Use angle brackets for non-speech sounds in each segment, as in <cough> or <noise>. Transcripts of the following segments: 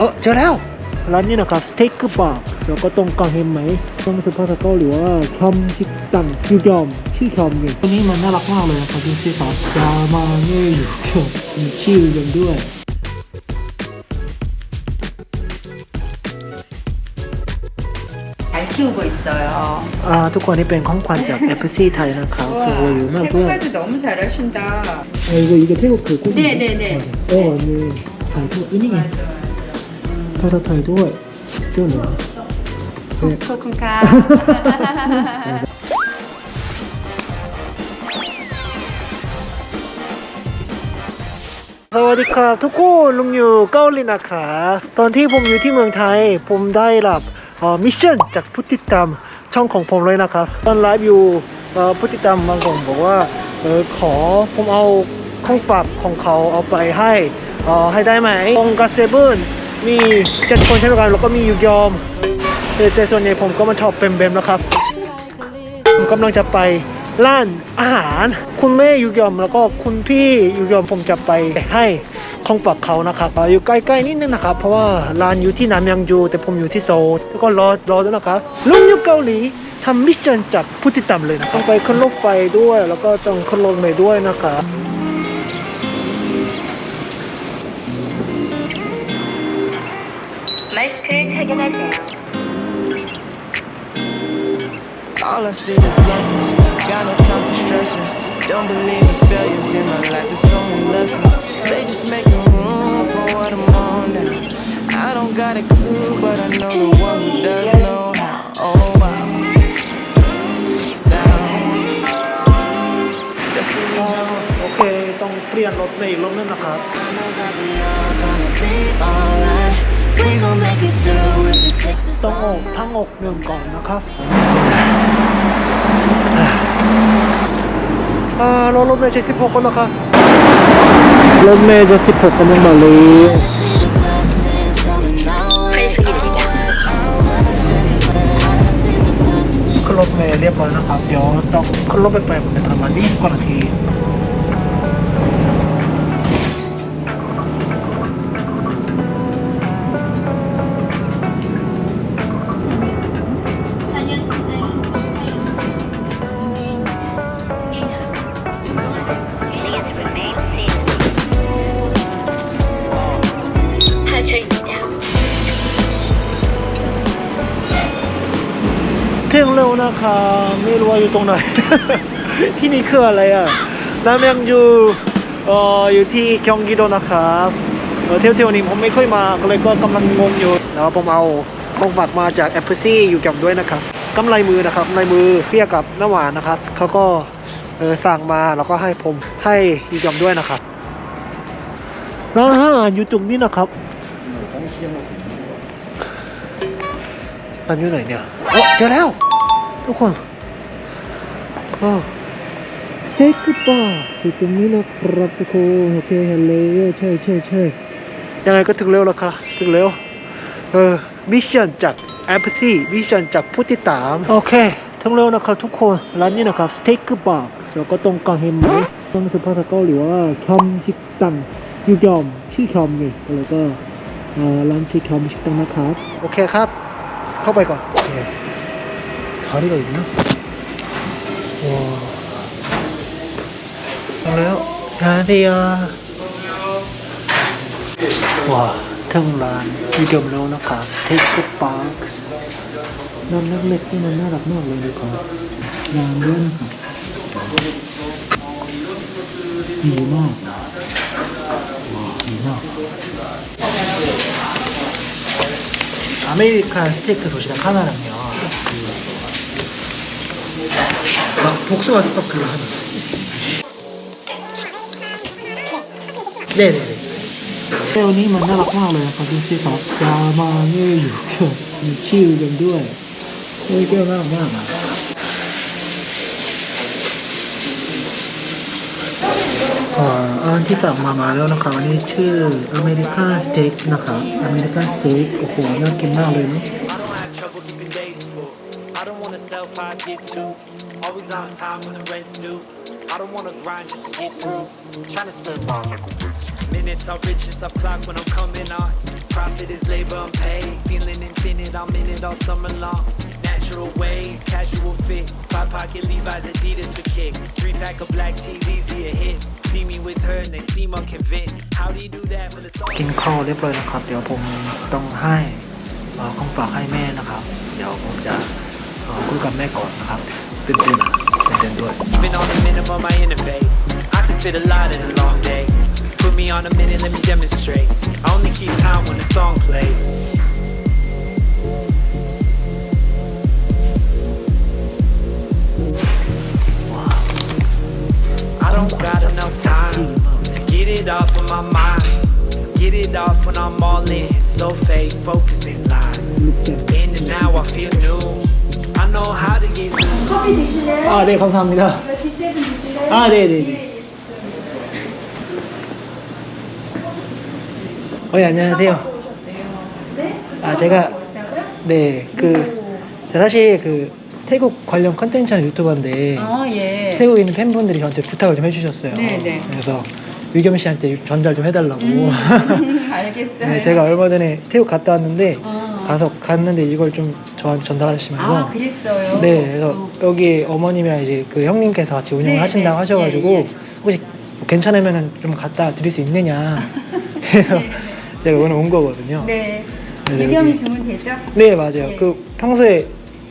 อเจอแล้วร้านนี้นะครับสเต็กบาร์แล้วก็ตรงกลางเห็นไหมต้องเป็นภาษาเกาหลีว่าคอมชิตังยูยอมชื่อคอมเนี่ยตัวนี้มันน่ารักมากเลยนะครับดูสิครับยามาเน่อยู่มีชื่อยังด้วย 잘 키우고 있어요. อ่าทุกคนนี่เป็นของขวัญจากเอฟซีไทยนะครับโอ้โหอยู่มากเพื่อน 태국까지 너무 잘하신다. 아 이거 이거 태국 그 고기 네, 네, 네. 어 네. 잘도 이 โทษภัยด้วยด้วยเหรอขอบคุณค่ะสวัสดีครับทุกคนลุงอยู่เกาหลีนะคะตอนที่ผมอยู่ที่เมืองไทย ผมได้รับมิชชั่นจากพุทธิดตามช่องของผมเลยนะครับ ตอนไลฟ์อยู่พุทธิดตามบางคนบอกว่าออขอผมเอาข้องฝาบของเขาเอาไปให้ให้ได้ไหมองกาเซเบิล มีเจ็ดคนใช่ไหมครับแล้วก็มียูยอมแต่ส่วนใหญ่ผมก็มาชอบเบมๆนะครับ ผมกำลังจะไปร้านอาหาร คุณแม่ยูยอมแล้วก็คุณพี่ยูยอมผมจะไปให้ของฝากเขานะครับอ่าอยู่ใกล้ๆนิดนึงนะครับ เพราะว่าร้านอยู่ที่นามยังยูแต่ผมอยู่ที่โซลแล้วก็รอรอด้วยนะครับลุงยู่เกาหลีทำมิชชั่นจากผู้ติดตามเลยนะต้องไปขึ้นรถไฟด้วย แล้วก็ต้องขึ้นรถเมล์ด้วยนะครับ 마스크를 착용하세요. All I see is blessings. Got no time for stressing. Don't believe in failures in my life. It's only lessons. They just making room for what I'm on now. I don't got a clue, but I know the one who does know how. Oh wow. Now, destiny has my โอเค ต้องเปลี่ยนรถเมล์อีกรอบนึงนะครับ I know that we all gonna be alright. ต้องอกทั้งอกหนึ่งก่อนนะครับอารถเมย์เจ็ดสิบหกกันนะคะรถเมย์เจ็ดสิบหกกำลังมาเลย ขึ้นรถเมย์เรียบร้อยนะครับ เดี๋ยวต้องขึ้นรถไปไปประมาณนี้ก่อนนาที ถึงเร็วนะครับไม่รู้ว่าอยู่ตรงไหน ที่นี่คืออะไรอะน้ำยังอยู่เอ่ออยู่ที่คยองกิโดนะครับเที่ยวเที่ยวนี้ผมไม่ค่อยมาก็เลยก็กำลังงงอยู่แล้วผมเอาของฝากมาจากแอปเปิลซี่อยู่กับด้วยนะครับกำไรมือนะครับกำไรมือเปียกับน้ำหวานนะครับเขาก็เออสั่งมาแล้วก็ให้ผมให้อยู่กับด้วยนะครับร้านอาหารอยู่ตรงนี้นะครับ ร้านอยู่ไหนเนี่ยเออเจอแล้ว ทุกคนโอ้สเต็กบาร์อยู่ตรงนี้นะครับทุกคนโอเคเห็นแล้วใช่ใช่ใช่ยังไงก็ถึงเร็วแล้วครับถึงเร็วเออมิชชั่นจากแอปซี่มิชชั่นจากผู้ติดตาม โอเคถึงเร็วนะครับทุกคนร้านนี้นะครับสเต็กบาร์แล้วก็ตรงกลางเห็นไหมต้องเป็นภาษาเกาหลีว่าคอมชิตังยูยอมชื่อคอมไงก็เลยก็ร้านชื่อคอมชิตังนะครับ โอเคครับ เข้าไปก่อนโอเค 다리가 있나? 와. 그래요? 안녕하세요. 와,ทั้งร้านมีเดิมแล้วนะครับสเต็กบ็อกซ์น้ำเล็กๆนี่ 아메리칸 스테이크 도시락 하나랑요. 막 복숭아 스파클 하나. 네네네. 새우니 만나락มากเลยนะครับดูสิครับยามาเน่อยู่มีชื่อกันด้วยโอ้ยแ อะอ่าอันที่สั่งมามาแล้วนะครับอันนี้ชื่ออเมริกาสเต็กนะครับอเมริกาสเต็กโอ้โหน่ากินมากเลยเนาะ I don't have trouble keeping days full. I don't wanna sell if I get to. Always on time when the rent's due. I don't wanna grind just to get through. Trying to spend time like a bitch. Minutes are riches of clock when I'm coming on. Profit is labor unpaid. Feeling infinite, I'm in it all summer long. Natural ways, casual fit. Five pocket Levi's, Adidas for kicks. Three pack of black tees, easy to hit. See me with her and they seem unconvinced. How do you do that when it's all กินข้าวเรียบร้อยนะครับ เดี๋ยวผมต้องให้เอ่อของฝากให้แม่นะครับ เดี๋ยวผมจะเอ่อคุยกับแม่ก่อนนะครับตื่นเต้นนะตื่นเต้นด้วย Even on the minimum, I innovate. I can fit a lot in a long day. Put me on a minute, let me demonstrate. I only keep time when the song plays. I don't got enough time to get it off of my mind. Get it off when I'm all in. So fake, focusing line. In and now, I feel new. I know how to get through. 아, 네, 감사합니다. 아, 네, 네, 네. 어, 예, 안녕하세요. 아, 제가 네, 그 제가 사실 그 태국 관련 컨텐츠 하는 유튜버인데 아, 예. 태국에 있는 팬분들이 저한테 부탁을 좀 해주셨어요. 네, 네. 그래서 위겸 씨한테 전달 좀 해달라고. <laughs> 알겠어요. 네, 제가 얼마 전에 태국 갔다 왔는데 어. 가서 갔는데 이걸 좀 저한테 전달하시면서 아, 그랬어요. 네, 그래서 어. 여기 어머님이랑 이제 그 형님께서 같이 운영을 네, 하신다고 네. 하셔가지고 예, 예. 혹시 괜찮으면 좀 갖다 드릴 수 있느냐. <laughs> 그래서 제가 오늘 온 거거든요. 네. 네, 유경이 여기. 주문 되죠? 네, 맞아요. 예. 그 평소에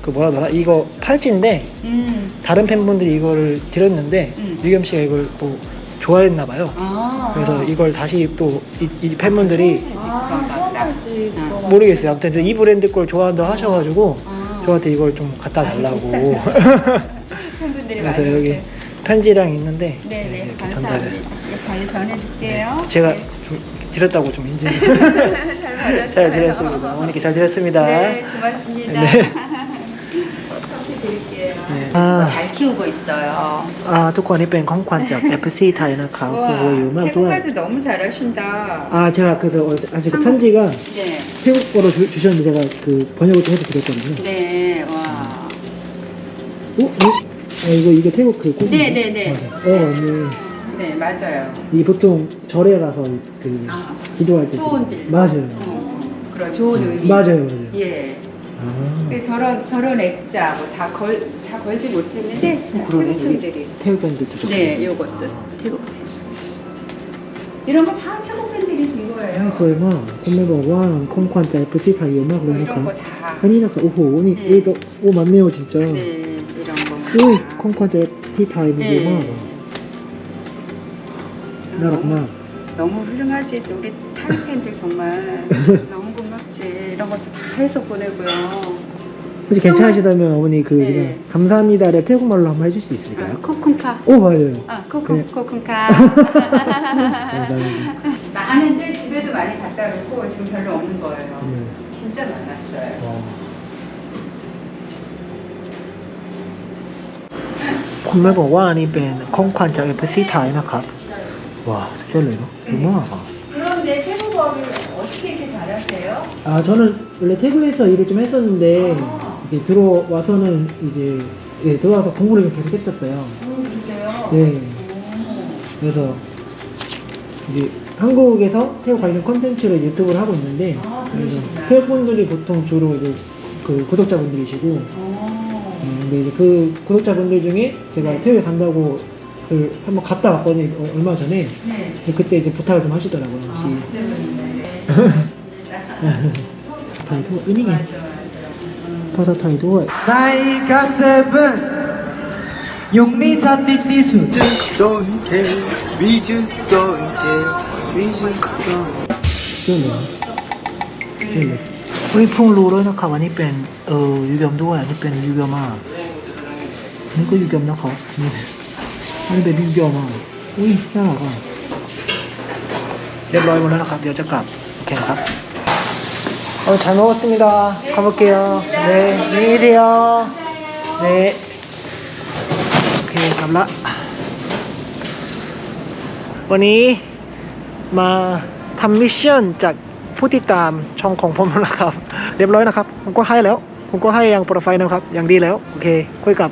그 뭐라 하더라 이거 팔찌인데 음. 다른 팬분들이 이거를 드렸는데 음. 유겸 씨가 이걸 뭐 좋아했나 봐요. 아. 그래서 이걸 다시 또 이 팬분들이 아, 아, 모르겠어요. 아무튼 이 브랜드 걸 좋아한다고 하셔가지고 아. 저한테 이걸 좀 갖다 달라고. 팬분들이 <laughs> 그래서 많이 여기 오세요. 편지랑 있는데 네네, 네, 이렇게 감사합니다. 예, 잘 전해줄게요. 제가 네. 좀 드렸다고 좀 인증 <laughs> 잘 받았어요. 잘 드렸습니다. 어머니께 잘 드렸습니다. 네, 고맙습니다. 네. <laughs> 커피 드릴게요. 네. 이거 아. 잘 키우고 있어요. อ่าทุกคนนี่เป็นของขวัญจากเอฟซีไทยนะครับโอ้โหเยอะมากด้วย 태국말도 너무 잘하신다. 아 제가 그래서 어제- 아직 그 편지가 네. 태국어로 주, 주셨는데 제가 그 번역을 좀 해서 드렸거든요. 네, 와. 어? 어? 아 이거 이게 태국 그 꽃. 네, 네, 네. 어 맞네. 네, 맞아요. 이 보통 절에 가서 그 아, 기도할 때 소원 그- 빌죠. 맞아요. 어, 그런 좋은 의미. 맞아요, 맞아요. 예. 아 그 저런 저런 액자 뭐다 걸 다 걸지 못했는데 어, 그러네. 태국 팬들이. 태국 밴드 주셨어요. 네, 요것도 태국 팬. 이런 거 다 태국 팬들이 준 거예요. สวยมากคุณแม่บอกว่าของขวัญจากเอฟซีไทยเยอะมากเลย 뭐 นะคะ 이런 거 다. อันนี้นะคะโอ้โหนี่ 네. เอ้ยตัวโอ้มันเนวจริงจัง 네, 이런 거. อุ้ยของขวัญจากที่ไทยมีเยอะมาก 네. อะน่ารักมาก 너무 훌륭하지. 우리 타이 팬들 정말 너무 고맙지. 이런 것도 다 해서 보내고요. 혹시 괜찮으시다면 어머니 그 네. 그냥 감사합니다를 태국말로 한번 해줄 수 있을까요? 아, 코쿤카. 오 맞아요. 아, 코쿤 네. 코쿤카. <laughs> 감사합니다. 많은데 집에도 많이 갖다 놓고 지금 별로 없는 거예요. 네. 진짜 많았어요. 와. คุณแม่บอกว่านี่เป็นของขวัญจากเอฟซีไทยนะครับว้าวสุดยอดเลยเนาะเยอะมากอ่ะ 그런데 태국어를 어떻게 이렇게 잘하세요? 아 저는 원래 태국에서 일을 좀 했었는데 아. 이제 들어와서는 이제 예, 들어와서 공부를 좀 계속 했었어요. 오, 그러세요? 네. 오. 그래서 이제 한국에서 태국 관련 컨텐츠를 유튜브를 하고 있는데 아, 그래서 그러시구나. 태국 분들이 보통 주로 이제 그 구독자분들이시고 오. 음, 근데 이제 그 구독자분들 중에 제가 네. 태국에 간다고 그 한번 갔다 왔거든요 어, 얼마 전에 네. 근데 그때 이제 부탁을 좀 하시더라고요 아, 혹시 네. 타이도 은행이 맞아, 맞아. 음. 파사 타이도 나이가 세븐 용미사 띠띠수 Just don't care We just don't care We just don't เชื่อเลยเชื่อเลยเฮ้ยเพิ่งรู้ด้วยนะครับอันนี้เป็นเออยูเกมด้วยอันนี้เป็นยูเกมมานี่ก็ยูเกมนะครับนี่ มันเป็นพิมพ์ยอมอะอุ้ยน่ารักอะเรียบร้อยหมดแล้วนะครับ เดี๋ยวจะกลับ โอเคครับเอาฉันโรสมิดาคำว่าเกียวเนี่ยนี่เดียวเนี่ยโอเคกลับละ วันนี้มาทำมิชชั่นจากผู้ติดตามช่องของผมนะครับ เรียบร้อยนะครับ ผมก็ให้แล้ว ผมก็ให้อย่างโปรไฟล์นะครับ อย่างดีแล้ว โอเคค่อยกลับ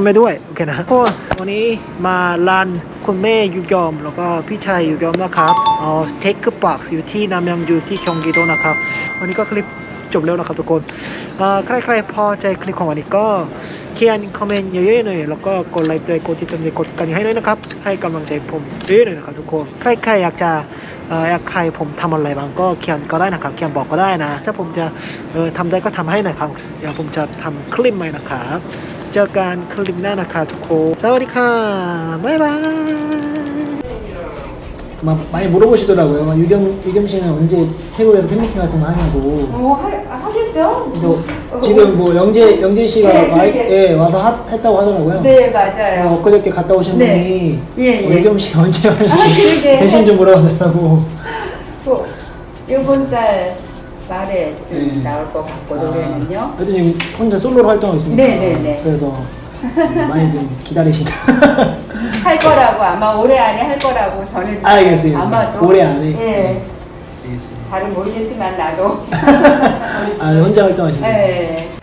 คุณแม่ด้วย โอเคนะก็วันนี้มาลานคุณแม่ยุยอม แล้วก็พี่ชายยุยอมนะครับเอ่อเทคคือปากอยู่ที่นามยังอยู่ที่ชงกีโดนะครับ วันนี้ก็คลิปจบแล้วนะครับทุกคนใครๆพอใจคลิปของวันนี้ก็เขียนคอมเมนต์เยอะๆหน่อยแล้วก็กดไลค์ด้วยกดติดตามด้วยกดกันให้ด้วยนะครับ ให้กำลังใจผมเยอะๆหน่อยนะครับทุกคน ใครๆอยากจะอยากใครผมทำอะไรบ้างก็เขียนก็ได้นะครับเขียนบอกก็ได้นะ ถ้าผมจะทำได้ก็ทำให้นะครับเดี๋ยวผมจะทำคลิปใหม่นะครับ เจอกันคลิปหน้านะครับทุกคน สวัสดีค่ะ บ๊ายบาย 막 많이 물어보시더라고요. 막 유겸 유겸 씨는 언제 태국에서 팬미팅 같은 거 하냐고. 오, 하, 하겠죠? 그래서 지금 뭐 영재 영재 씨가 네, 와, 그러게. 예, 와서 하, 했다고 하더라고요. 네, 어, 맞아요. 엊그저께 갔다 오신 네. 분이 예, 어, 예. 유겸 씨 언제 하는지 아, 그러게. 대신 좀 물어보더라고. 그, 이번 달 말에 좀 네. 나올 것 같고, 노래는요. 하여튼 지금 혼자 솔로로 활동하고 있습니다. 네, 네, 네. 그래서 많이 좀 기다리시다. <laughs> 할 거라고, 아마 올해 안에 할 거라고 전해주세요. 알겠습니다. 아마도. 올해 안에? 예. 네. 잘은 모르겠지만, 나도. <laughs> 아 혼자 활동하시는. 예.